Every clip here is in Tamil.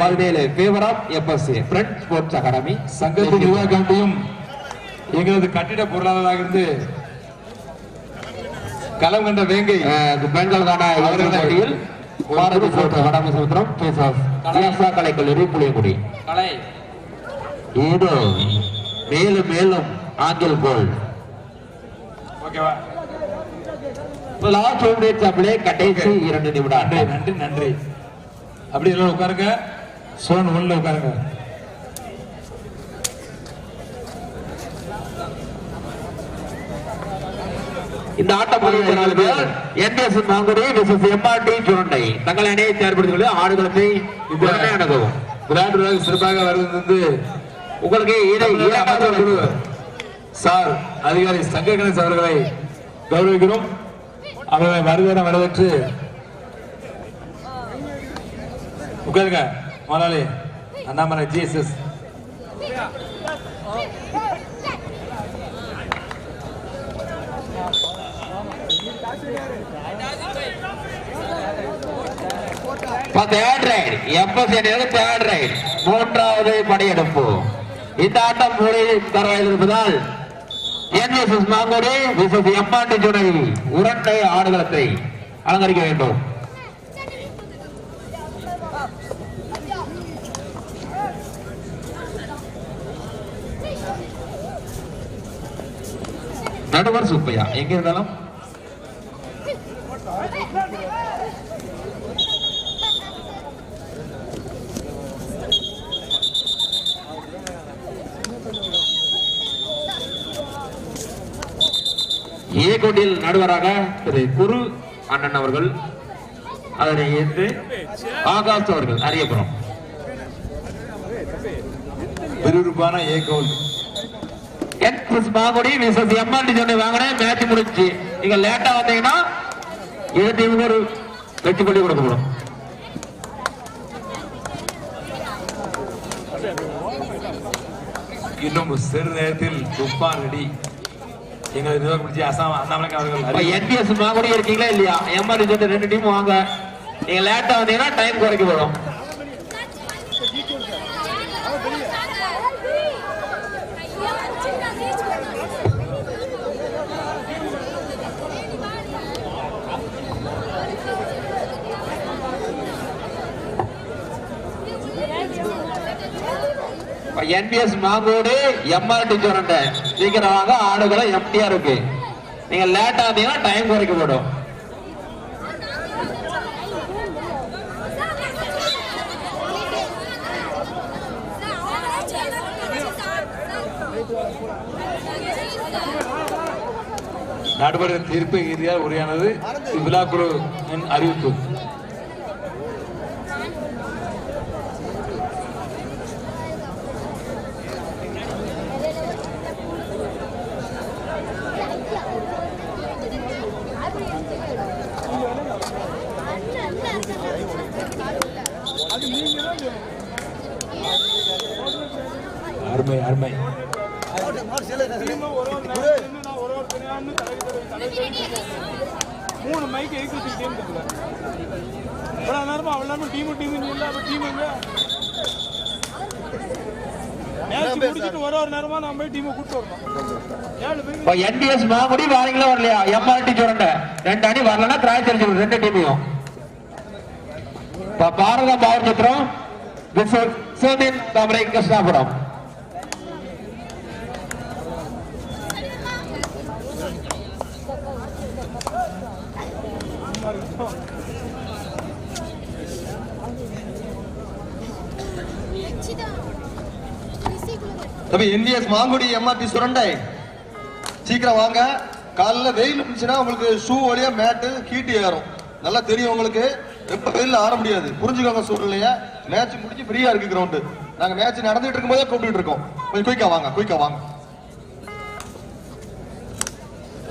பதினேழு பேவரம் எஃப்எஸ்சி ஃப்ரெண்ட் ஸ்போர்ட்ஸ் அகாடமி சங்கத்தின் நிர்வாகியும் எங்களது கட்டிட பொருளாளராக இருந்து களம் கண்ட வேங்கை போட்டியில் பாரதி ஸ்போர்ட்ஸ் அகாடமி சமுத்திரம் கேஸ் ஆஃப் ஜியாசா கலைக்கல்லூரி புளியங்குடி. கலை. ஏதோ மேலும் மேலும் ஆங்கில் கோல் ஓகேவா? லாஸ்ட் கடைசி இரண்டு நிமிடம் நன்றி நன்றி நன்றி. அப்படி எல்லாம் உட்காருங்க. சோன் ஒன்ல உட்காருங்க. இந்த ஆட்டம் பதினஞ்சு நாலு பேர் என்எஸ் மாங்குடி விசஸ் எம்ஆர்டி சுரண்டை தங்கள் அணியை செயற்படுத்திக் கொண்டு ஆடுகளத்தை உடனே அணுகவும். விளையாட்டு சிறப்பாக வருவது உங்களுக்கு இதை குழு சார் அதிகாரி சங்க கணேஷ் அவர்களை கௌரவிக்கிறோம். அவர்களை வருவன வரவேற்று உட்காருங்க. முதலாளி அண்ணாமலை ஜீசஸ் ஏழு மூன்றாவது படையெடுப்பு. இந்த ஆட்டம் முறை தரவில் இருப்பதால் என்எஸ்எஸ் மாங்கோடு விசஸ் ஜுனை உரண்டை ஆடுகளத்தை அலங்கரிக்க வேண்டும். நடுவர் சுப்பையா. எங்க இருந்தாலும்? ஏ கோட்டில் நடுவராக திரு குரு அண்ணன் அவர்கள் அதனை ஏற்று ஆகாஷ் அவர்கள் அறியப்புறம் விறுவிறுப்பான ஏ எக்ஸ் மாங்குடி விசஸ் எம்ஆர்டி சொன்ன வாங்கினேன் மேட்ச் முடிஞ்சு நீங்க லேட்டா வந்தீங்கன்னா இது டீமுக்கு ஒரு வெற்றி பண்ணி கொடுக்கப்படும் இன்னும் சிறு நேரத்தில் துப்பான் ரெடி எங்கள் நிர்வாகம் முடிச்சு அசாம் அண்ணாமலை அவர்கள். என்டிஎஸ் மாங்குடி இருக்கீங்களா இல்லையா? எம்ஆர்டி சொன்ன ரெண்டு டீம் வாங்க. நீங்க லேட்டா வந்தீங்கன்னா டைம் குறைக்கப்படும் என்பிஎஸ் மாங்கோடு எம்ஆர்டி சுரண்ட சீக்கிரம் வாங்க ஆடுகளும் எம்டியா இருக்கு. நீங்க லேட் ஆனீங்கன்னா டைம் குறைக்கப்படும் நடுவரின் தீர்ப்பு இறுதியாக உரையானது. விழா குழு அறிவிப்பு அருமை அருமை மூணு மைக் எதுக்கு வச்சுக்கிட்டேன்னு தெரியல இவ்வளோ நேரமா அவ்வளோ நேரமா டீமு டீமு இல்லை அப்போ டீம் எங்க மேட்ச் முடிச்சுட்டு ஒரு ஒரு நேரமா நான் போய் டீமை கூப்பிட்டு வரணும். என்பிஎஸ் மாங்குடி வாரீங்களா வரலையா? எம்ஆர்டி சுரண்ட ரெண்டு அணி வரலன்னா தெரிஞ்சுக்கணும் ரெண்டு டீமையும். பாரத விசஸ் சோதின் தமரை கிருஷ்ணாபுரம். தம்பி என்விஎஸ் மாங்குடி எம்ஆர்டி சுரண்டை. சீக்கிரம் வாங்க. காலைல வெயில் இருந்துச்சுன்னா உங்களுக்கு ஷூ வழியா மேட்டு ஹீட்டு ஏறும். நல்லா தெரியும் உங்களுக்கு. எப்ப வெயில் ஆற முடியாது. புரிஞ்சுக்கோங்க சூழ்நிலைய. மேட்ச் முடிஞ்சு ஃப்ரீயா இருக்கு கிரவுண்டு நாங்க மேட்ச் நடந்துட்டு இருக்கும்போதே கூப்பிட்டு இருக்கோம். கொஞ்சம் குயிக்கா வாங்க குயிக்கா வாங்க.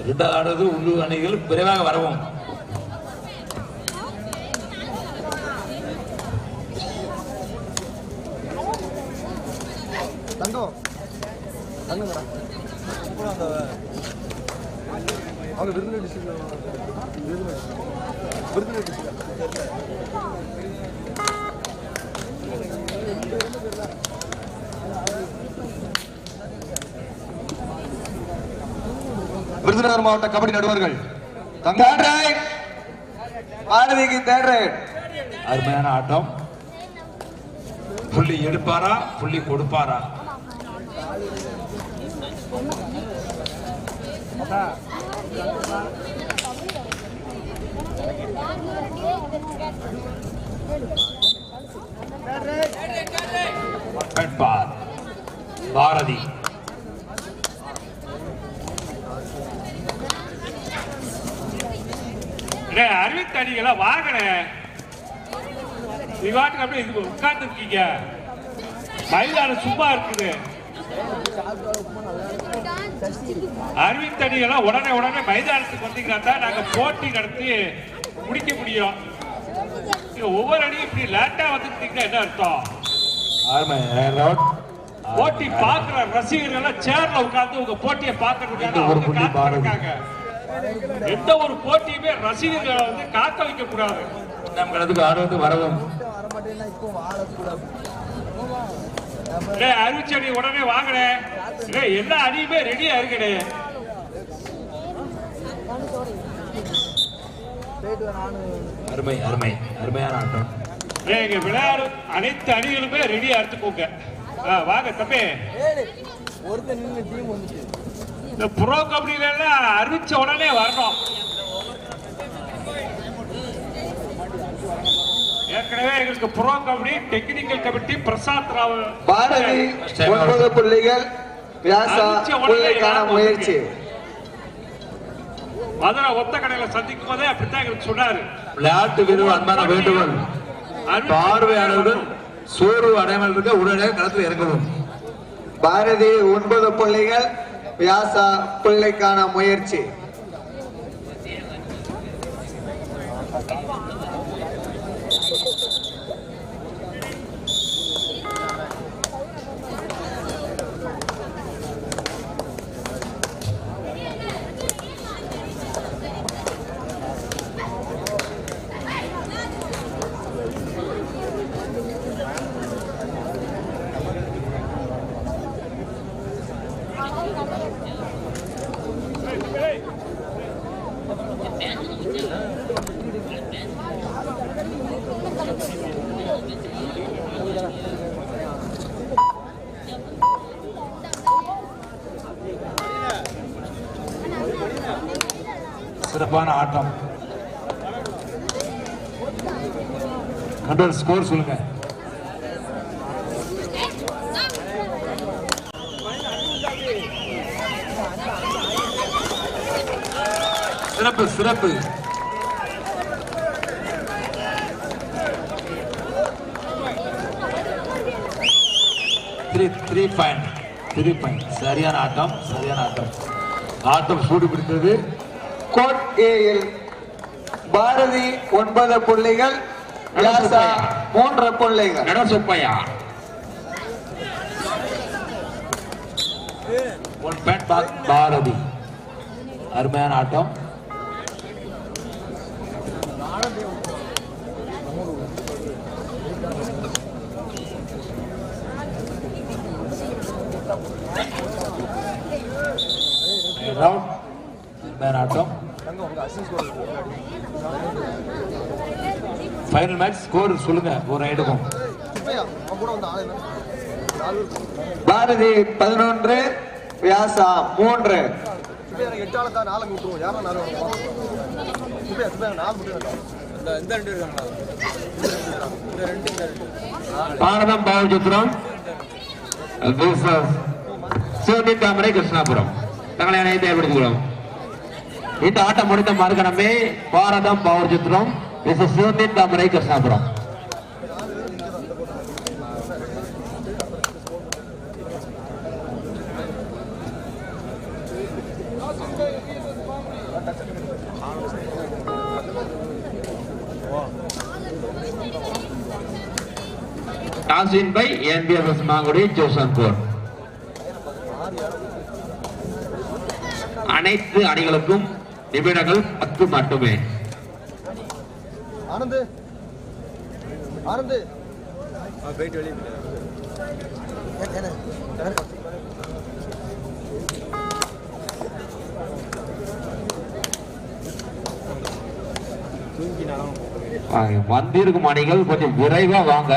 இரண்டாவது உள்ளூர் அணிகள் விரைவாக வரவும். விருதுநகர் மாவட்ட கபடி நடுவர்கள் பாரதிக்கு தேர்ட் ரைட் அருமையான ஆட்டம். புள்ளி எடுப்பாரா புள்ளி கொடுப்பாரா? பாரதி. அறிவித்தடிகளை வாங்கின. நீ வாட்டுக்கு அப்படியே இது உட்கார்ந்து இருக்கீங்க மைதானம் சும்மா இருக்குது. அறிவித்தடிகளாம் உடனே உடனே மைதானத்துக்கு வந்தீங்கன்னா தான் நாங்க போட்டி நடத்தி முடிக்க முடியும். ஒவ்வொரு அடியும் இப்படி லேட்டா வந்துட்டீங்கன்னா என்ன அர்த்தம்? போட்டி பாக்குற ரசிகர்கள் சேர்ல உட்கார்ந்து உங்க போட்டியை பாக்குறதுக்காக. இருக்காங்க எந்த ஒரு போட்டியுமே ரசிகர்களை வந்து காக்க வைக்க கூடாது நம் கடத்துக்கு ஆர்வத்து வரவும். டேய், அறிவிச்சடி உடனே வாங்கினேன் எல்லா அணியுமே ரெடியா இருக்கடே. அருமை அருமை. அருமையான ஆட்டம். விளையாடும் அனைத்து அணிகளுமே ரெடியா எடுத்துக்கோங்க. வாங்க தம்பி. இந்த ப்ரோ கபடியில அறிவிச்ச உடனே வரணும். ஏற்கனவே எங்களுக்கு pro kabaddi technical committee Prasad Rao Bharathi ஒன்பது புள்ளிகள் வியாசா புள்ளிக்கான முயற்சி. மதுரை ஒத்த கடையில சந்திக்கும் போதே அப்படித்தான் எங்களுக்கு சொன்னாரு. விளையாட்டு வீரர் அன்பான வேண்டுகோள். பார்வையாளர்கள் சோர்வு அடையாமல் இருக்க உடனடியாக களத்தில் இறங்கவும். பாரதி ஒன்பது பிள்ளைகள் வியாசா பிள்ளைக்கான முயற்சி. சிறப்பான ஆட்டம். கண்ட்ரோல் ஸ்கோர் சொல்லுங்க. சிறப்பு சிறப்பு. Three three point three point சரியான ஆட்டம் சரியான ஆட்டம். ஆட்டம் சூடு பிடித்தது. கோட் ஏயில் பாரதி ஒன்பது புள்ளிகள் மூன்று புள்ளிகள். நட சுப்பையா ஒன் பாரதி. அருமையான ஆட்டம். Round man final match score சொல்லுங்க ஒரு எடுக்கும் பாரதி பதினொன்று வியாசா மூன்று. எட்டாளத்தான் நாலு விட்டுருவோம் யாரும் நாலு நாலு பாரதம் பாவச்சித்திரம். சிவந்தி தாமரை கிருஷ்ணாபுரம். தங்களை அனைத்து ஏற்படுத்திக்கிறோம் இந்த ஆட்டம் முடித்த மறுகணமே பாரதம் பவர் சித்திரம் சிவந்தி தாமரை Krishnapuram. Toss in by NBFS Mangudi அனைத்து அணிகளுக்கும் நிமிடங்கள் பத்து மட்டுமே. ஆனந்து. ஆனந்து. வந்திருக்கும் அணிகள் கொஞ்சம் விரைவா வாங்க.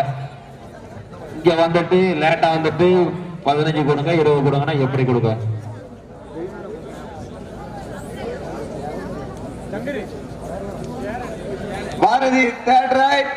இங்க வந்துட்டு லேட்டா வந்துட்டு பதினஞ்சு கொடுங்க இருபது கொடுங்கன்னா எப்படி கொடுங்க? பாரதி தேர்ட் ரைட்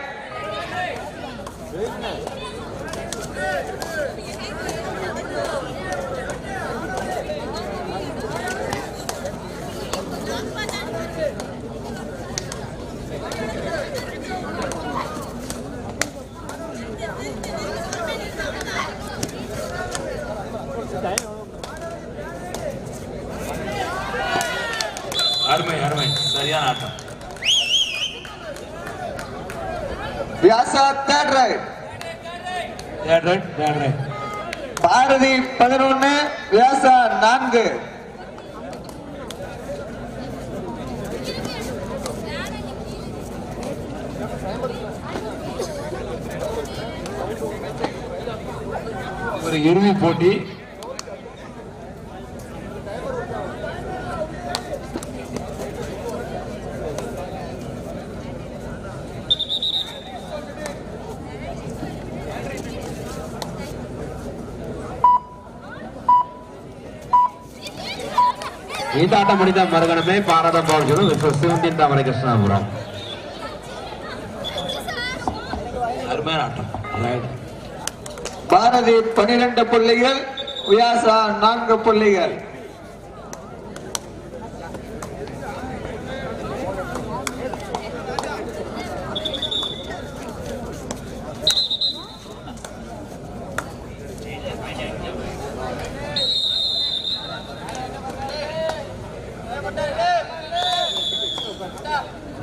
அருமை அருமை சரியான ஆட்டம் வியாசா தேர்ட் ரைட் பாரதி பதினொன்னு வியாசா நான்கு. ஒரு இறுதி போட்டி. இந்த ஆட்டம் முடிந்த மறுகணமே பாரதம் பவுல் சிவந்தின் தாமரை கிருஷ்ணாபுரம். அருமையான ஆட்டம் பாரதி பன்னிரண்டு புள்ளிகள் வியாசா நான்கு புள்ளிகள்.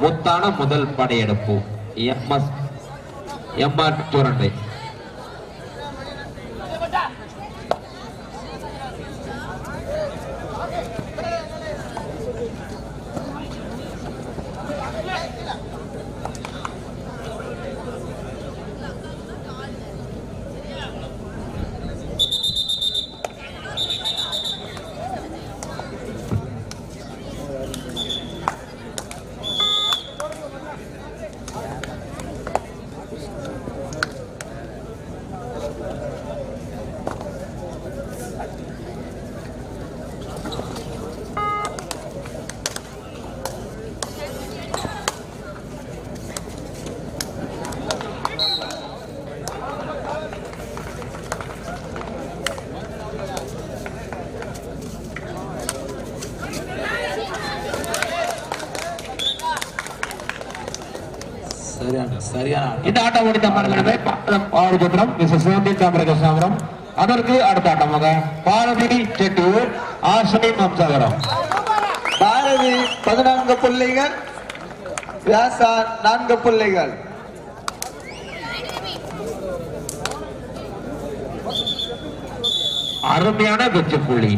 முத்தான முதல் படையெடுப்பு. எம்எஸ் எம்ஆர் ஆர் சரியான சரியான ஆட்டம் இந்த ஆட்டம் முடிந்த மறுகணமே பாரதம் பவுல் சுத்திரம் மிஸ்டர் சிவந்தின் தாமரை கிருஷ்ணாபுரம் அதற்கு அடுத்த ஆட்டமாக பாரதி செட்டூர் ஆசினி வம்சாகரம் பாரதி பதினான்கு புள்ளிகள். வியாசா நான்கு புள்ளிகள். அருமையான வெற்றி புள்ளி.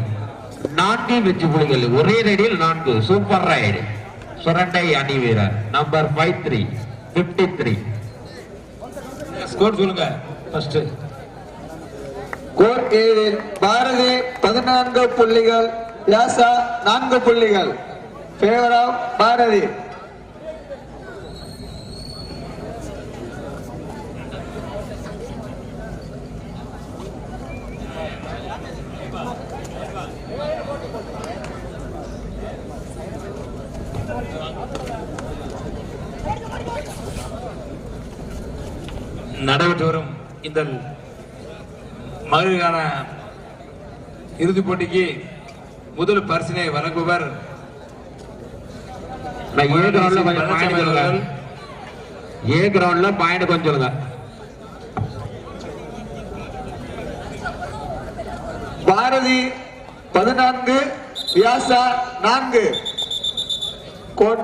நான்கு வெற்றி புள்ளிகள். ஒரே ரைடில் நான்கு. சூப்பர் ரைடு சுரண்டை அணி வீரர். Number five three fifty three score சொல்லுங்க. ஃபர்ஸ்ட் கோர் ஏழில் பாரதி பதினான்கு புள்ளிகள் யாசா நான்கு புள்ளிகள். Favour of Bharathi. நடைபெற்று வரும் இந்த மகளிருக்கான இறுதிப் போட்டிக்கு முதல் பரிசினை வழங்குபவர் நான் ஏ கிரவுண்ட்ல பாயிண்ட் கொஞ்சம் சொல்லுங்க. பாரதி பதினான்கு வியாசா நான்கு. கோட்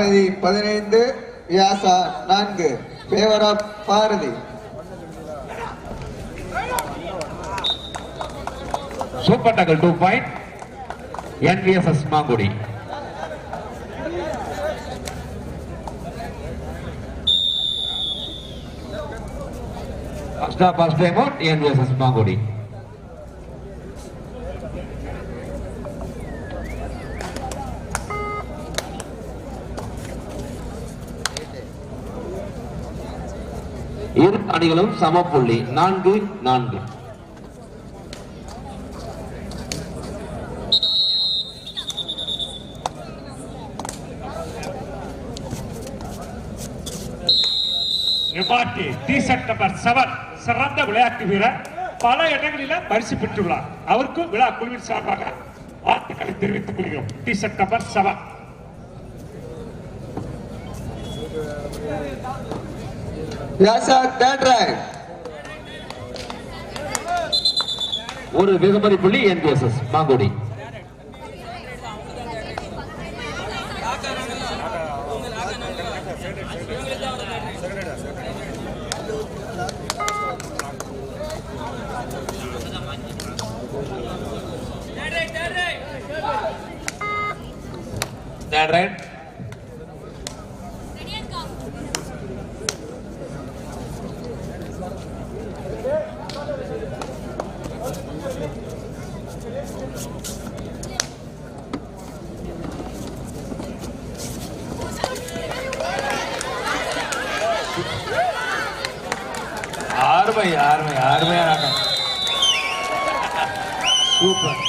பாரதி பதினைந்து வியாசா நான்கு. Favour of Bharathi super tackle two point NVSS Mangudi first of first time out NVSS Mangudi அணிகளும் சமப்புள்ளி நான்கு நான்கு. MRT T shirt number seven சிறந்த விளையாட்டு வீரர். பல இடங்களில் பரிசு பெற்றுள்ளார். அவருக்கும் விழா குழுவின் சார்பாக வாழ்த்துக்களை தெரிவித்துக் கொள்கிறோம். T shirt number seven. ஒரு வெகுமதி புள்ளி என்விஎஸ்எஸ் மாங்குடி. Third right. அருமை அருமை அருமையான ஆட்டம் சூப்பர்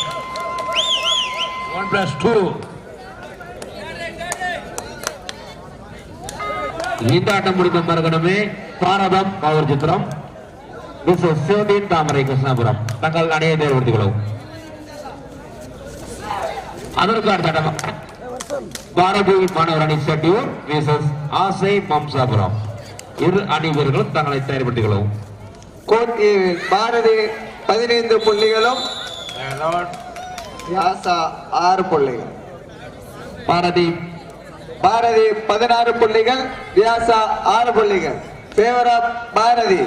இந்த ஆட்டம் முடிந்த மறுகணமே பாரதம் பவர் சித்திரம் மிஸ்ஸஸ் தாமரை கிருஷ்ணாபுரம். தங்கள் அணையை தேர்வெடுத்துக் கொள்ளவும் அதற்கு அடுத்த பாரதி மாணவர் அணி செட்டியூர் மிஸ்ஸஸ் ஆசை மம்சாபுரம். இரு அணி வீரர்களும் தங்களை தயார்படுத்திக் கொள்ளவும் பாரதி பதினைந்து புள்ளிகளும் யாசா ஆறு புள்ளிகள். பாரதி பாரதி பதினாறு புள்ளிகள் வியாசா ஆறு புள்ளிகள். Favour Bharathi.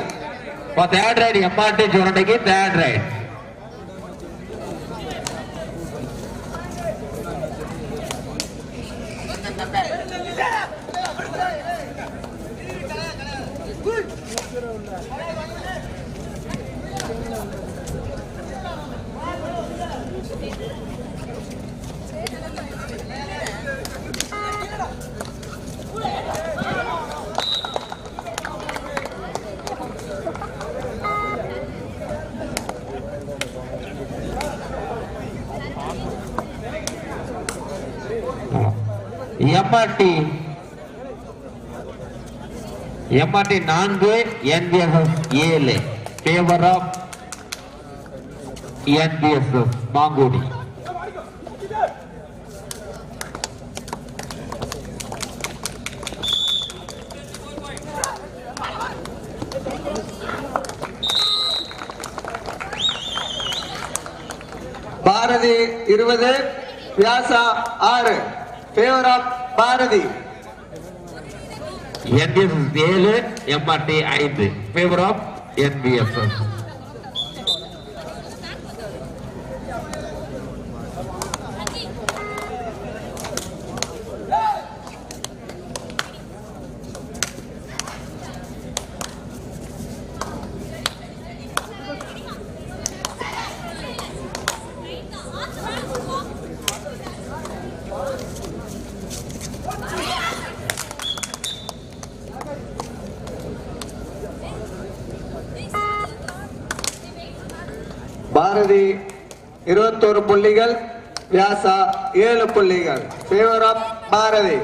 Third raid MRT சுரண்டைக்கு third raid MRT. MRT நான்கு என்பிஎஸ்எஸ் ஏழு. Favour of NPSS Mangudi. Bharathi இருபது வியாசா ஆறு. Favour of Bharathi. என்எஸ்எஸ் ஏழு எம்ஆர்டி ஐந்து ஃபேவர் ஆஃப் என்பிஎஸ்எஸ் பாரதி இருபத்தோரு புள்ளிகள் வியாசா ஏழு புள்ளிகள். Favour of Bharathi.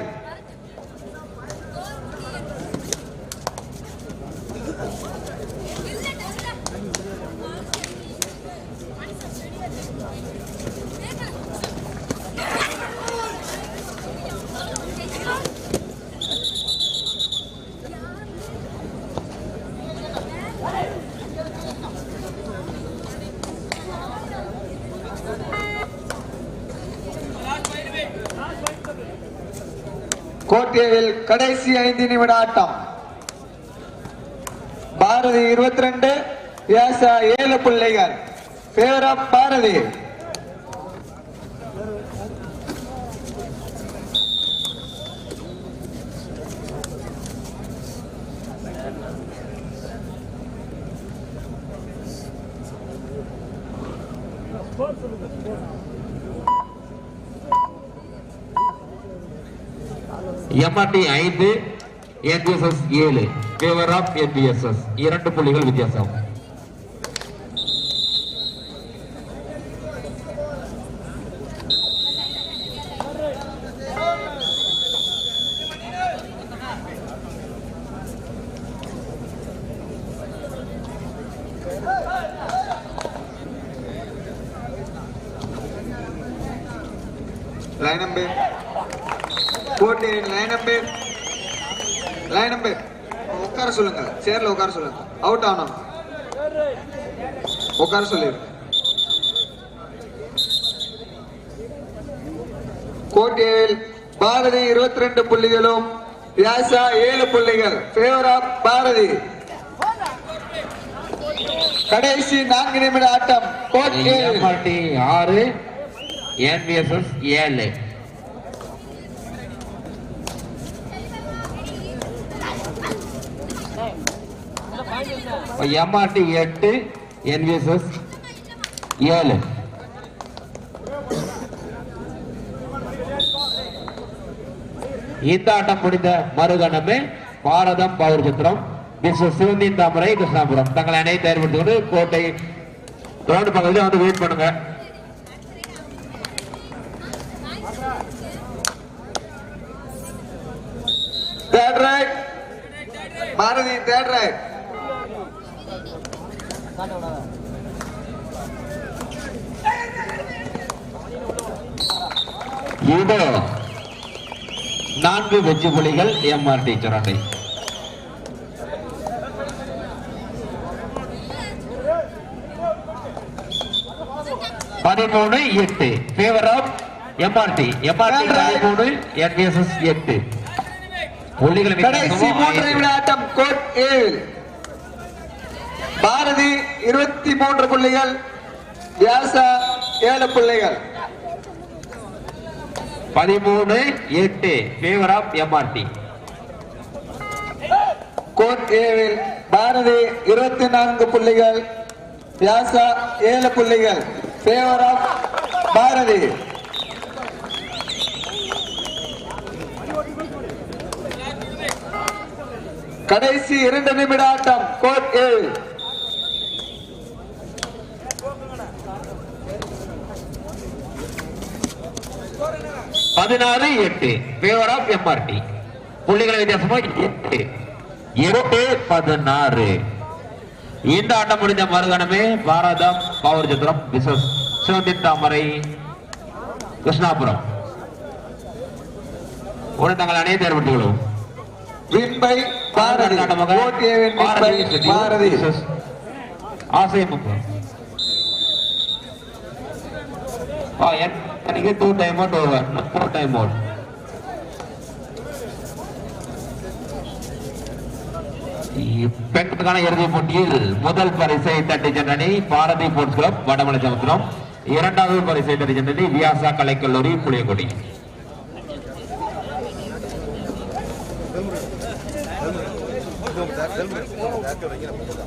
கேவில் கடைசி ஐந்து நிமிட ஆட்டம் பாரதி இருபத்தி ரெண்டு ஏழு பிள்ளைகள் பேர் ஆஃப் பாரதி Спасибо. எம்ஆர்டி ஐந்து என்பிஎஸ்எஸ் ஏழு ஃபேவர் ஆஃப் என்பிஎஸ்எஸ் இரண்டு புள்ளிகள் வித்தியாசம் லைன் நம்பர் போட்டியின் லைன் நம்பர் லைன் நம்பர் உட்கார சொல்லுங்க சேர்ல உட்கார சொல்லுங்க அவுட் ஆனோம் உட்கார சொல்லிருங்க கோட்டையில் பாரதி இருபத்தி ரெண்டு புள்ளிகளும் வியாசா ஏழு புள்ளிகள் ஃபேவர் ஆஃப் பாரதி கடைசி நான்கு நிமிட ஆட்டம் கோட்டையில் ஆறு என்பிஎஸ்எஸ் ஏழு எம்ஆர்டி எட்டு என்விஎஸ்எஸ் ஏழு. இந்த ஆட்டம் முடிந்த மறுகணமே பாரதம் பவுர் சித்திரம் மிஸ்டர் சிவந்தி தாமரை கிருஷ்ணாபுரம். தங்களை அணையை தயார்படுத்திக் கொண்டு கோட்டை கிரவுண்ட் பகுதியில் வந்து வெயிட் பண்ணுங்க. தேர்ட் பாரதி தேர்ட் இதோ நான்கு வெற்றி புலிகள் எம்ஆர்டி சுரண்டை. பதிமூணு எட்டு. ஃபேவர் ஆஃப் எம்ஆர்டி எம்ஆர்டி பதிமூணு என்பிஎஸ்எஸ் எட்டு. புள்ளிகள் கடைசி மூன்று கோட் ஏழு. பாரதி இருபத்தி மூன்று புள்ளிகள் வியாசா ஏழு புள்ளிகள். பதிமூணு எட்டு ஃபேவர் ஆஃப் எம்ஆர்டி கோட் ஏழில் பாரதி இருபத்தி நான்கு புள்ளிகள் வியாசா ஏழு புள்ளிகள் ஃபேவர் ஆஃப் பாரதி. கடைசி இரண்டு நிமிட ஆட்டம் கோட் ஏழு பதினாறு எட்டு. ஃபேவர் ஆஃப் எம்ஆர்டி புள்ளிகள் வித்தியாசமா? எட்டு. எட்டு பதினாறு. இந்த ஆட்டம் முடிந்த மறுகணமே பாரதம் பவர் சித்திரம் விசஸ் சிவந்தி தாமரை கிருஷ்ணாபுரம். உடன் தங்கள் அனைத்து ஏற்பட்டுகளும் வின் பை பாரதி கோட் ஏழின் win by பாரதி ஆசை முகம் எனக்கு two time out over two time out பெண்களுக்கான இறுதி போட்டியில் முதல் பரிசை தட்டி சென்றணி பாரதி ஸ்போர்ட்ஸ் கிளப் வடமலை சமுத்திரம் இரண்டாவது பரிசை தட்டி சென்றணி வியாசா கலைக்கல்லூரி புளியங்குடி செல்வம்